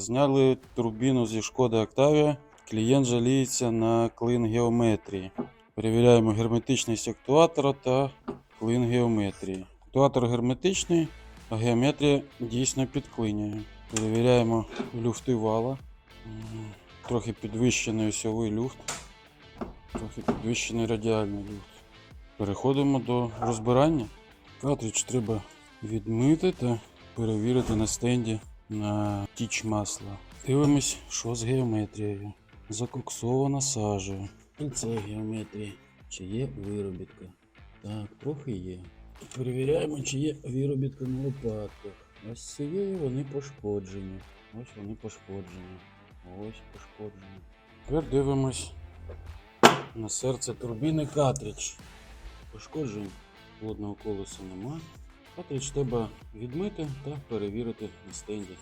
Зняли турбіну зі шкоди Octavia. Клієнт жаліється на клин геометрії. Перевіряємо герметичність актуатора та клин геометрії. Актуатор герметичний, а геометрія дійсно підклинює. Перевіряємо люфти вала. Трохи підвищений осьовий люфт, трохи підвищений радіальний люфт. Переходимо до розбирання. Картридж треба відмити та перевірити на стенді на тіч масла. Дивимось, що з геометрією. Закоксована сажею. І це геометрія. Чи є виробітка? Так, трохи є. Перевіряємо, чи є виробітка на лопатках. Ось цією вони пошкоджені. Ось вони пошкоджені. Ось пошкоджені. Тепер дивимось на серце турбіни картридж. Пошкоджень плотного колеса нема. Картридж треба відмити та перевірити на стенді.